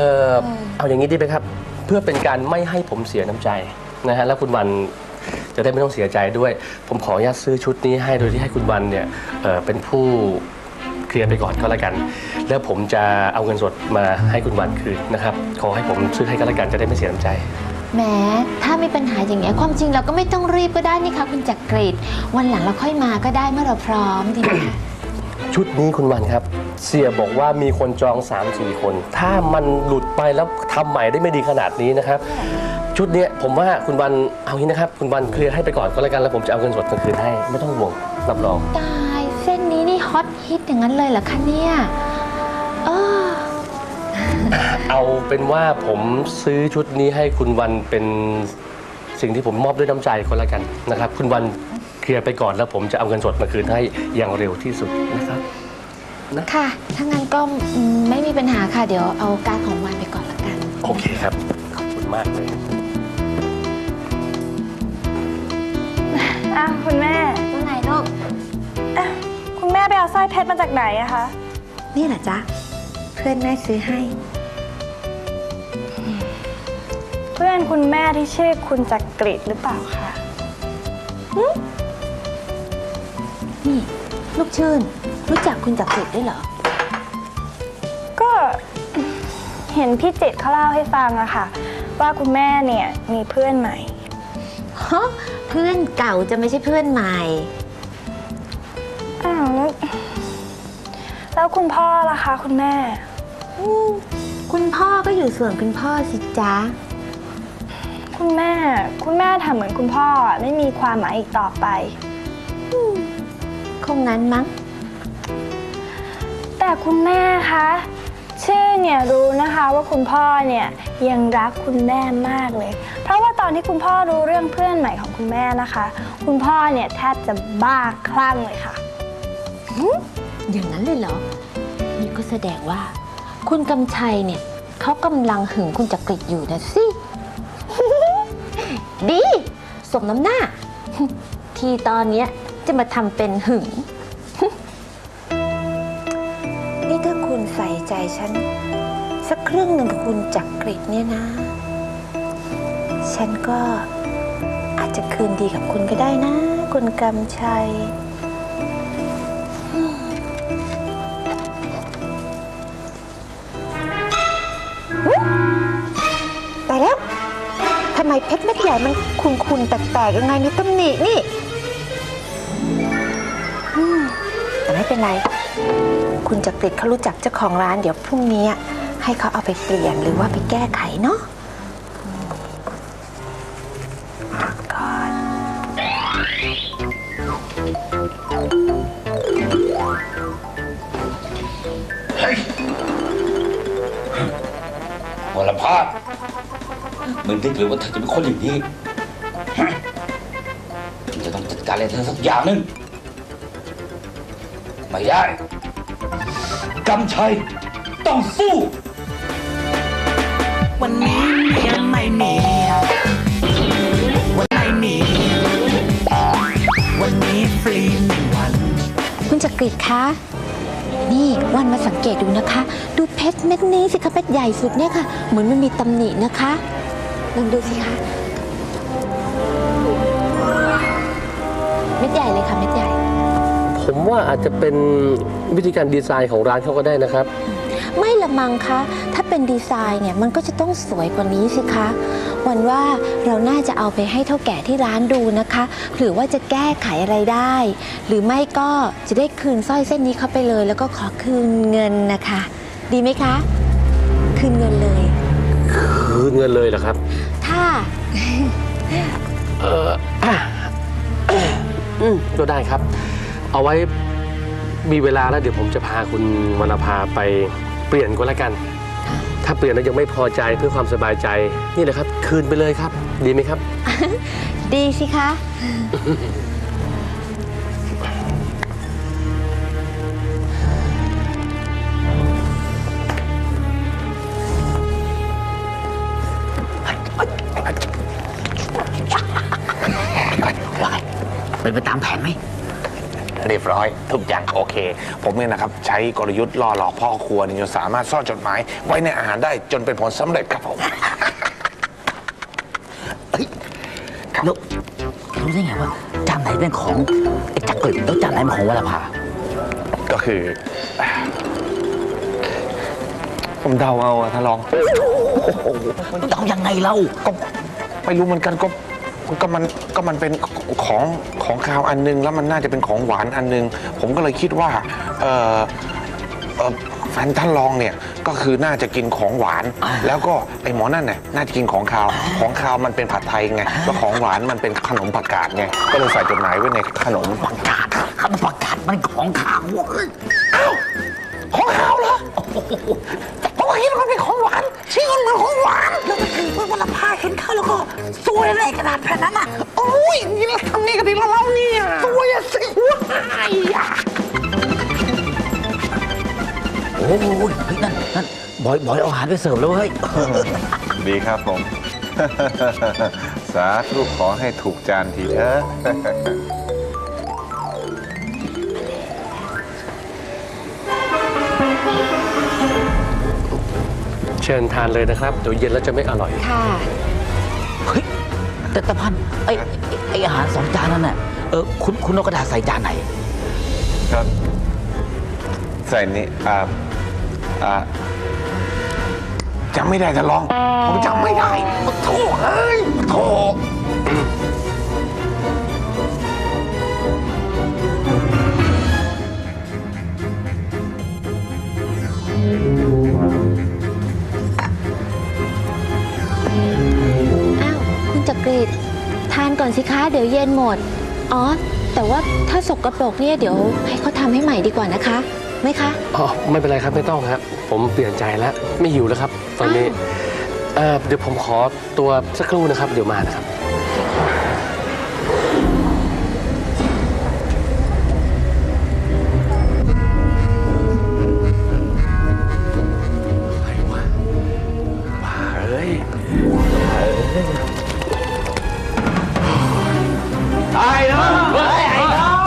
เออเอาอย่างนี้ดีไหมครับ เพื่อเป็นการไม่ให้ผมเสียน้ำใจนะฮะแล้วคุณวันจะได้ไม่ต้องเสียใจด้วย ผมขออนุญาตซื้อชุดนี้ให้โดยที่ให้คุณวันเนี่ยเอ่อเป็นผู้เคลียร์ไปก่อนก็แล้วกัน แล้วผมจะเอาเงินสดมาให้คุณวันคืนนะครับขอให้ผมซื้อให้ก็แล้วกันจะได้ไม่เสียน้ำใจ แหมถ้ามีปัญหาอย่างเงี้ยความจริงเราก็ไม่ต้องรีบก็ได้นี่คะคุณจักรีดวันหลังเราค่อยมาก็ได้เมื่อเราพร้อมดีไหมคะ ชุดนี้คุณวันครับ เสียบอกว่ามีคนจอง3ามสี่คน ถ้ามันหลุดไปแล้วทำใหม่ได้ไม่ดีขนาดนี้นะครับ ชุดเนี้ยผมว่าคุณวันเอางี้นะครับ คุณวันเคลียร์ให้ไปก่อนก็แล้วกันแล้วผมจะเอาเงินสดคืนให้ ไม่ต้องห่วงรับรอง ตายเส้นนี้นี่ฮอตฮิตอย่างนั้นเลยเหรอคะเนี่ยเออเอาเป็นว่าผมซื้อชุดนี้ให้คุณวันเป็นสิ่งที่ผมมอบด้วยน้ำใจก็แล้วกันนะครับ คุณวันเคลียร์ไปก่อนแล้วผมจะเอาเงินสดมาคืนให้อย่างเร็วที่สุดนะครับ ค่ะ ถ้างั้นก็อืมไม่มีปัญหาค่ะ เดี๋ยวเอาการดของวันไปก่อนละกัน โอเคครับ ขอบคุณมากเลย อ้าวคุณแม่ ว่าไงลูกอะคุณแม่ไปเอาสร้อยเพชรมาจากไหนอะคะ นี่แหละจ๊ะ เพื่อนแม่ซื้อให้ เพื่อนคุณแม่ที่ชื่อคุณจักกริดหรือเปล่าคะนี่ ลูกชื่น รู้จักคุณจักรีดด้วยเหรอ ก็เห็นพี่จิตรเขาเล่าให้ฟังอะค่ะ ว่าคุณแม่เนี่ยมีเพื่อนใหม่ ฮะเพื่อนเก่าจะไม่ใช่เพื่อนใหม่ อ้าวแล้วแล้วคุณพ่อล่ะคะ คุณแม่ อืมคุณพ่อก็อยู่ส่วนคุณพ่อสิจ๊ะ คุณแม่ คุณแม่ทำเหมือนคุณพ่ออะไม่มีความหมายอีกต่อไป คงงั้นมั้ง แต่คุณแม่คะชื่อเนี่ยรู้นะคะว่าคุณพ่อเนี่ยยังรักคุณแม่มากเลย เพราะว่าตอนที่คุณพ่อรู้เรื่องเพื่อนใหม่ของคุณแม่นะคะ คุณพ่อเนี่ยแทบจะบ้าคลั่งเลยค่ะอย่างนั้นเลยเหรอ นี่ก็แสดงว่า คุณกำชัยเนี่ยเขากำลังหึงคุณจักริดอยู่นะสิ ดี สมน้ำหน้า ที่ตอนเนี้ยจะมาทำเป็นหึง ฉัน สักครึ่งหนึ่งคุณจักริดเนี่ยนะ ฉันก็อาจจะคืนดีกับคุณก็ได้นะ คุณกำชัยแต่แล้วทำไมเพชรเม็ดใหญ่มันคุนๆแปลกๆยังไงมีตำหนินี่แต่ไม่เป็นไร คุณจักริดเขารู้จักเจ้าของร้าน เดี๋ยวพรุ่งนี้ให้เขาเอาไปเปลี่ยนหรือว่าไปแก้ไขเนาะอืมก่อนวรภาพมึงนึกหรือว่าเธอจะเป็นคนอย่างนี้ฮะฉันจะต้องจัดการอะไรเธอสักอย่างหนึ่งไม่ได้ กำชัย ต้องสู้ วันนี้เมียไม่มี วันไหนมี วันนี้ฟรีหนึ่งวัน คุณจักริดคะ นี่วันมาสังเกตดูนะคะ ดูเพชรเม็ดนี้สิคะเพชรใหญ่สุดเนี่ยค่ะ เหมือนมันมีตำหนินะคะลองดูสิคะ เม็ดใหญ่เลยค่ะเม็ดใหญ่ ผมว่าอาจจะเป็น วิธีการดีไซน์ของร้านเขาก็ได้นะครับ ไม่ละมังคะ ถ้าเป็นดีไซน์เนี่ยมันก็จะต้องสวยกว่านี้สิคะ วันว่าเราน่าจะเอาไปให้เท่าแก่ที่ร้านดูนะคะ หรือว่าจะแก้ไขอะไรได้ หรือไม่ก็จะได้คืนสร้อยเส้นนี้เข้าไปเลย แล้วก็ขอคืนเงินนะคะ ดีไหมคะ คืนเงินเลย คืนเงินเลยเหรอครับ ถ้า เอออะอืมก็ได้ครับ เอาไว้ มีเวลาแล้วเดี๋ยวผมจะพาคุณวรรณภาไปเปลี่ยนก็แล้วกัน ถ้าเปลี่ยนแล้วยังไม่พอใจเพื่อความสบายใจ นี่แหละครับ คืนไปเลยครับ ดีไหมครับ ดีสิคะ เป็นไปตามแผนไหม เรียบร้อย ทุกอย่างโอเค ผมเนี่ยนะครับ ใช้กลยุทธ์ล่อหลอกพ่อครัวนี่จนสามารถซ่อนจดหมาย ไว้ในอาหารได้จนเป็นผลสำเร็จครับผมแล้วรู้ได้ไงว่าจานไหนเป็นของไอ้จักริดแล้วจานไหนเป็นของวรภาก็คือ ผมเดาเอาอะท่านรองเดายังไงเล่าก็ไม่รู้เหมือนกันก็ ก็มันก็มันเป็นของของคาวอันนึง แล้วมันน่าจะเป็นของหวานอันนึง ผมก็เลยคิดว่าเออเออแฟนท่านรองเนี่ยก็คือน่าจะกินของหวาน แล้วก็ไอหมอนั่นเนี่ยน่าจะกินของคาว ของคาวมันเป็นผัดไทยไงแล้วของหวานมันเป็นขนมผักกาดไงก็เลยใส่จดหมายไว้ในขนมประกาศคำประกาศมันของขาวเว้ยของคาวเหรอผมคิดว่ามันเป็นของหวานชื่อมันเหมือนของหวาน แล้วมันคือวรภาเห็นเขาแล้วก็สวยอะไรขนาดแผ่นนั้นอะโอ้ยนี่เราทำนี่กันดีแล้วเราเนี่ยสวยอะสิว้ายอะโอ้ยเฮ้ยนั่นนั่นบอยบอยเอาอาหารไปเสิร์ฟแล้วเฮ้ยดีครับผม สาธุขอให้ถูกจานทีเถอะ เชิญทานเลยนะครับ เดี๋ยวเย็นแล้วจะไม่อร่อย ค่ะ เฮ้ยแต่ตะพันไอ้ไอ้ไอ้อาหารสองจานนั่นน่ะเออคุณคุณเอากระดาษใส่จานไหนครับใส่นี่อ่าอ่าจำไม่ได้จะลอง ผมจำไม่ได้โถเอ้ยโถ ก่อนสิคะเดี๋ยวเย็นหมด อ๋อ แต่ว่าถ้าสกรปรกเนี่ยเดี๋ยวให้เขาทำให้ใหม่ดีกว่านะคะ ไหมคะ อ๋อไม่เป็นไรครับไม่ต้องครับ ผมเปลี่ยนใจแล้วไม่หิวแล้วครับ ตอนนี้เอ่อเดี๋ยวผมขอตัวสักครู่นะครับ เดี๋ยวมานะครับ ตายเนาะ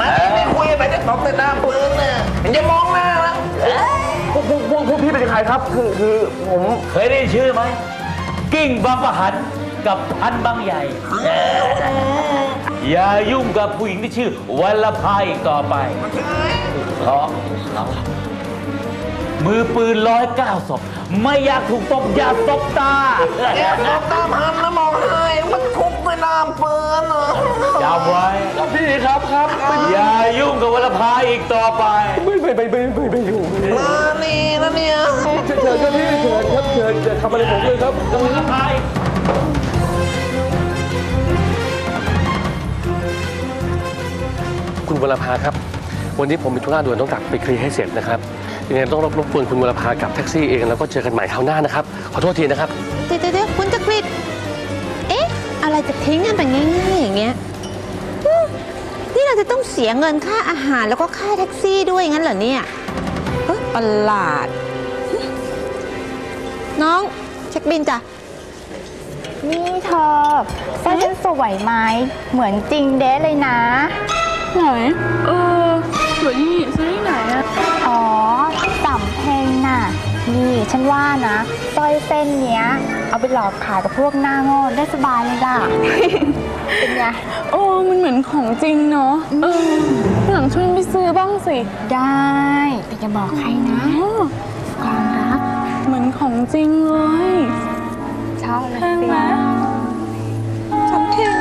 มาไม่คุยไปจะตบแต่หน้าปืนเนี่ยอย่ามองหน้านะพวกพวกพวกพวกพี่เป็นใครครับ คือคือผมเคยได้ชื่อไหมกิ้งบางประหันกับพันบางใหญ่ อย่ายุ่งกับผู้หญิงที่ชื่อวัลภาอีกต่อไปเพราะ มือปืนร้อยเก้าศพไม่อยากถูกตบอย่าตบตามองตามหันแล้วมองให้มันคุกไม่น้ำปืนอะจำไว้พี่ครับครับอย่ายุ่งกับวัลภาอีกต่อไป ไม่ไม่ไม่ไม่ไม่ไม่อยู่มานี่นะเนี่ยเชิญครับพี่เชิญครับเชิญจะทำอะไรผมเลยครับวัลภาอีกคุณวรภาครับ วันนี้ผมมีธุระด่วนต้องกลับไปเคลียร์ให้เสร็จนะครับ ยังไงต้องรบกวนคุณวรภากับแท็กซี่เองแล้วก็เจอกันใหม่คราวหน้านะครับ ขอโทษทีนะครับเดี๋ยวเดี๋ยวเดี๋ยวคุณจักริดเอ๊ะ อะไรจะทิ้งกันแบบง่ายๆอย่างเงี้ยอืมนี่เราจะต้องเสียเงินค่าอาหารแล้วก็ค่าแท็กซี่ด้วยงั้นเหรอเนี่ยเฮ้ยประหลาดหึน้องเช็คบินจ้ะ นี่เธอสร้อยฉันสวยไหมเหมือนจริงเด้เลยนะ ไหน เออสวยนี่ซื้อที่ไหนอะ อ๋อสำเพ็งน่ะ นี่ฉันว่านะสร้อยเส้นเนี้ย เอาไปหลอกขายกับพวกหน้าโง่ได้สบายเลยล่ะ เป็นไง โอ้มันเหมือนของจริงเนาะเออหลังช่วยไปซื้อบ้างสิ ได้แต่อย่าบอกใครนะอ๋อความลับเหมือนของจริงเลยชอบเลยแพงสิไหมสำเพ็ง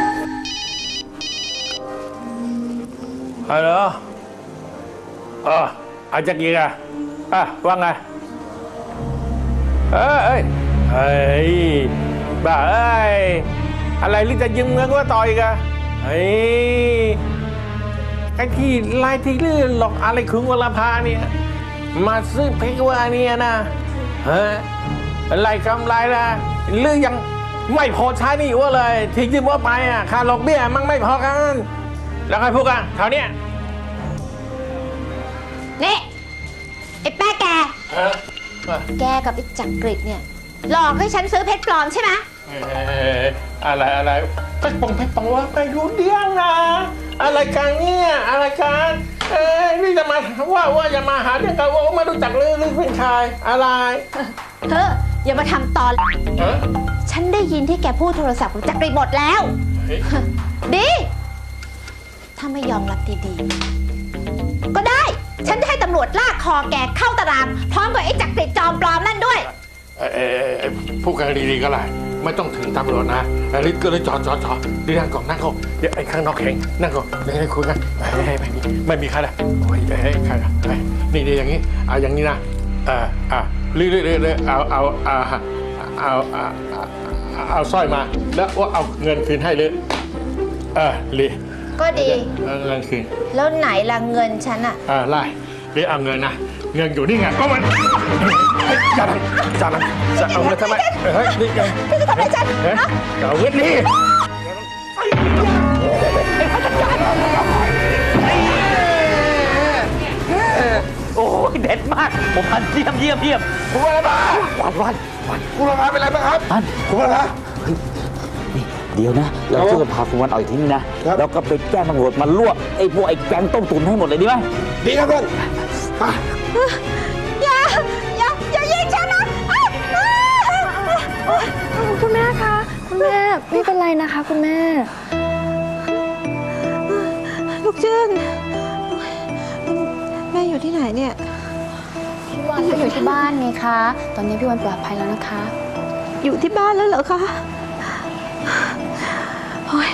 ฮัลโหลเออ อาจจะกี่อะอะว่าไงเอ้ยเอ้ยเฮ้ยบ้าเอ้ยอะไรหรือจะยืมเงินก็ต่อยกันเฮ้ยไอ้ที่ไล่ที่ลื่นหลอกอะไรคึงวลภาเนี่ยมาซื้อเพกว่าเนี่ยนะฮะอะไรกำไรนะหรือยังไม่พอใช้นี่ว่าเลยที่ยืมว่าไปอะค่าดอกเบี้ยมันไม่พอกัน แล้วใครพูดกันคราวเนี้ยนี่ แกกับไอ้จักริดเนี่ย หลอกให้ฉันซื้อเพชรปลอมใช่ไหมเอ่ออะไรอะไรเพชรปองเพชรปองว่าไปรู้เรื่องนะ อะไรกันเนี่ยอะไรกันเอ้ยนี่จะมาว่าว่าจะมาหาเรื่องกันว่าไม่รู้จักเรื่องเรื่องเป็นชายอะไรเธออย่ามาทำตอน เออฉันได้ยินที่แกพูดโทรศัพท์กับจักรีหมดแล้ว เฮ้ย ดี ถ้าไม่ยอมรับดีๆำรวจลากคอแกเข้าตาราง พร้อมกับไอ้จักริดจอมปลอมนั่นด้วย เอ่อเอ่อเอ่อพูดกันดีๆก็ได้ไม่ต้องถึงตำรวจนะเอ่อรีบก็เลยจอดจอดจอดดีนั่งก่อนนั่งก่อนเดี๋ยวไอ้ข้างนอกแข็งนั่งก่อนเดี๋ยวให้คุยกันเฮ้ยเฮ้ยไม่มีไม่มีใครละโอ้ยเฮ้ยใครละเฮ้ยนี่นี่อย่างนี้เอาอย่างนี้นะเอออะเรื่อยๆเรื่อยๆเอาเอาเอาเอาเอาเอาเอาสร้อยมา แล้วว่าเอาเงินคืนให้เลยเออลีก็ดี เอาเงินคืน แล้วไหนละเงินฉันอะอ่าไล่ หรือเอาเงินนะ เงินอยู่นี่ไงก็มันเฮ้ยจับมันจับมันจะเอาเงินทำไมเฮ้ยนี่ไงพี่จะทำให้ฉันเฮ้ยเอาเงินนี่โอ้ยเด็ดมาก ผมพันเยี่ยมเยี่ยมเยี่ยมคุณวรมาวันวันวันคุณวรมาเป็นไรบ้างครับวันคุณวรมานี่เดี๋ยวนะ เราช่วยกันพาคุณวันออกจากที่นี่นะ แล้วก็ไปแจ้งตำรวจมารวบไอ้พวกไอ้แก๊งต้มตุ๋นให้หมดเลยดีไหมดีครับท่านไป อย่าอย่าอย่ายิงฉันนะอ้าวอ้าวคุณแม่คะ คุณแม่ไม่เป็นไรนะคะ คุณแม่ ลูกจื้นแม่อยู่ที่ไหนเนี่ย พี่วันก็อยู่ที่บ้านไงคะ ตอนนี้พี่วันปลอดภัยแล้วนะคะ อยู่ที่บ้านแล้วเหรอคะโอ้ย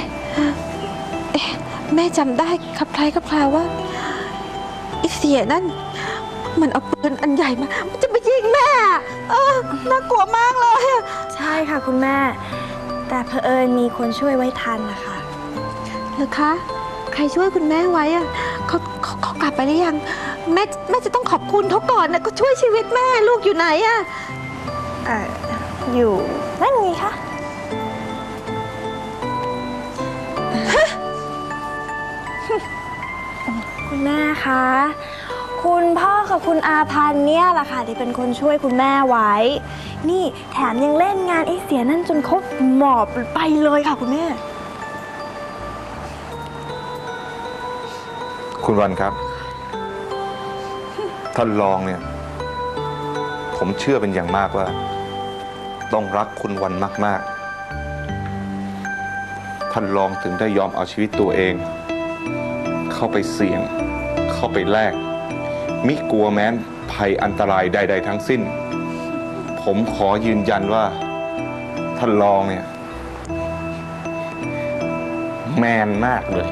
เอ๊ะแม่จำได้ครับคล้ายครับคลาว่าไอเสียนั่น มันเอาปืนอันใหญ่มา มันจะมายิงแม่อะเออ น่ากลัวมากเลยอะใช่ค่ะคุณแม่ แต่เผอิญมีคนช่วยไว้ทันนะคะเหรอคะ ใครช่วยคุณแม่ไว้อะเขาเขาเขากลับไปหรือยัง แม่แม่จะต้องขอบคุณเขาก่อนนะก็ช่วยชีวิตแม่ลูกอยู่ไหนอะ เอ่ออยู่นั่นไงคะ แม่คะ คุณพ่อกับคุณอาพันธ์เนี่ยแหละค่ะที่เป็นคนช่วยคุณแม่ไว้ นี่แถมยังเล่นงานไอ้เสียนั่นจนเขาหมอบไปเลยค่ะคุณแม่ คุณวันครับ ท่านรองเนี่ย ผมเชื่อเป็นอย่างมากว่า ต้องรักคุณวันมาก ๆ ท่านรองถึงได้ยอมเอาชีวิตตัวเอง เข้าไปเสี่ยง เข้าไปแลกมิกลัวแม้นภัยอันตรายใด ๆ ทั้งสิ้น ผมขอยืนยันว่าท่านรองเนี่ย แมนมากเลย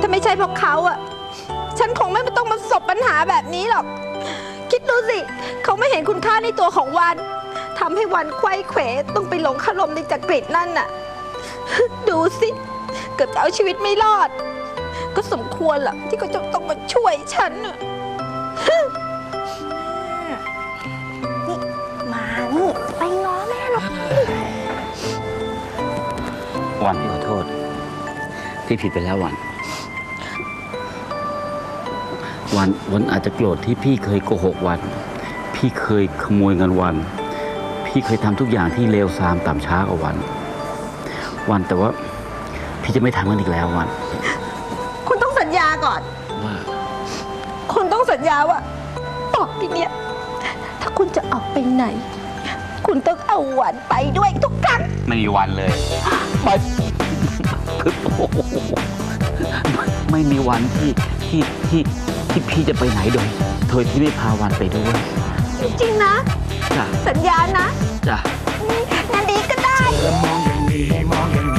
ถ้าไม่ใช่เพราะเขาอะฉันคงไม่ต้องมาสบปัญหาแบบนี้หรอก คิดดูสิ เขาไม่เห็นคุณค่าในตัวของวันทำให้วันไขว้เขวต้องไปหลงคารมในจักริดนั่นน่ะ ดูสิ เกือบจะเอาชีวิตไม่รอด ก็สมควรล่ะ ที่เขาจะต้องมาช่วยฉันน่ะมานี่ไปง้อแม่หรอกวันพี่ขอโทษ พี่ผิดไปแล้ววันวันวันอาจจะโกรธที่พี่เคยโกหกวัน พี่เคยขโมยเงินวัน พี่เคยทำทุกอย่างที่เลวทรามต่ำช้ากว่าวันวันแต่ว่าพี่จะไม่ทำมันอีกแล้ววัน คุณต้องสัญญาว่าต่อไปเนี้ยถ้าคุณจะออกไปไหน คุณต้องเอาหวานไปด้วยทุกครั้ง ไม่มีวันเลยไม่คือโอ้โหไม่ไม่มีวันที่ที่ที่ที่พี่จะไปไหนโดยโดยที่ไม่พาวันไปด้วยจริงๆนะ จ้ะสัญญานะจ้ะ งั้นดีก็ได้ มองอย่างนี้มอง